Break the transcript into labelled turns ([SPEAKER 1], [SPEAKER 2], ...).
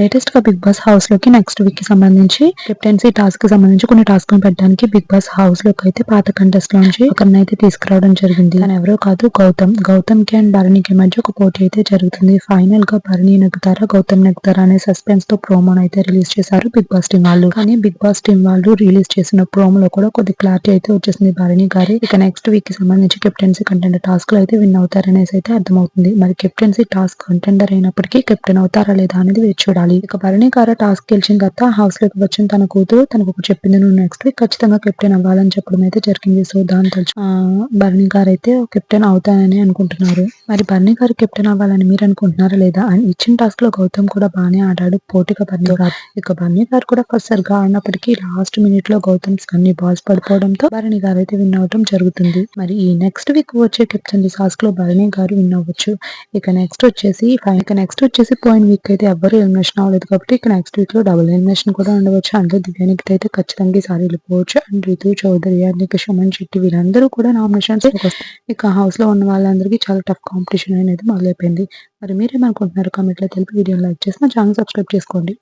[SPEAKER 1] లేటెస్ట్గా big boss హౌస్లోకి next వీక్కి సంబంధించి కెప్టెన్సీ టాస్క్కి సంబంధించి కొన్ని టాస్క్ పెట్టడానికి బిగ్ బాస్ హౌస్లోకి అయితే పాత కంటెస్ట్ నుంచి ఒకరిని అయితే తీసుకురావడం జరిగింది. తను ఎవరో కాదు గౌతమ్. గౌతమ్కి అండ్ భరణికి మధ్య ఒక పోటీ అయితే జరుగుతుంది. ఫైనల్గా భరణి నెగ్గుతారా గౌతమ్ నెగ్గుతారా అనే సస్పెన్స్తో ప్రోమోన్ అయితే రిలీజ్ చేశారు బిగ్ బాస్ టీం వాళ్ళు. కానీ బిగ్ బాస్ టీం వాళ్ళు రిలీజ్ చేసిన ప్రోమోలో కూడా కొద్ది క్లారిటీ అయితే వచ్చేసింది భరణి గారి. ఇక నెక్స్ట్ వీక్కి సంబంధించి కెప్టెన్సీ కంటెండర్ టాస్క్లో అయితే విన్ అవుతారనేసి అయితే అర్థమవుతుంది. మరి కెప్టెన్సీ టాస్క్ కంటెండర్ అయినప్పటికీ కెప్టెన్ అవుతారా లేదా అనేది వేచి చూడాలి. ఇక భరణి గారు టాస్క్ గెలిచిన తర్వాత హౌస్లోకి వచ్చిన తన కూతురు తనకు ఒక చెప్పింది నువ్వు నెక్స్ట్ వీక్ ఖచ్చితంగా కెప్టెన్ అవ్వాలని చెప్పడం అయితే జరిగింది. సో దాని తలుచు భరణి గారు అయితే కెప్టెన్ అవుతానని అనుకుంటున్నారు. మరి భరణి గారు కెప్టెన్ అవ్వాలని మీరు అనుకుంటున్నారా లేదా? అండ్ ఇచ్చిన టాస్క్లో గౌతమ్ కూడా బాగానే ఆడాడు. పోటీగా భరణి గారు ఇక భరణి గారు కూడా ఫస్ట్ సరిగా ఆడినప్పటికీ లాస్ట్ మినిట్లో గౌతమ్ అన్ని బాల్స్ పడిపోవడంతో భరణి గారు అయితే విన్ అవడం జరుగుతుంది. మరి ఈ నెక్స్ట్ వీక్ వచ్చే కెప్టెన్ టాస్క్లో భరణి గారు విన్ అవ్వచ్చు. ఇక నెక్స్ట్ వచ్చేసి ఇక నెక్స్ట్ వచ్చేసి పోయిన వీక్ అయితే ఎవ్వరు ఎలిమినేషన్ అవ్వలేదు కాబట్టి ఇక నెక్స్ట్ వీక్లో డబుల్ ఎలిమినేషన్ కూడా ఉండవచ్చు. అందులో దివ్యానికి అయితే ఖచ్చితంగా ఈసారి వెళ్ళిపోవచ్చు. అండ్ రితు చౌదరి అండ్ ఇక సుమన్ శెట్టి వీళ్ళందరూ కూడా నామినేషన్స్ ఇక హౌస్లో ఉన్న వాళ్ళందరికీ చాలా టఫ్ కాంపిటీషన్ అనేది మొదలైపోయింది. మరి మీరేమనుకుంటున్నారు? కామెంట్లో తెలిపి వీడియో లైక్ చేసి నా ఛానల్ సబ్స్క్రైబ్ చేసుకోండి.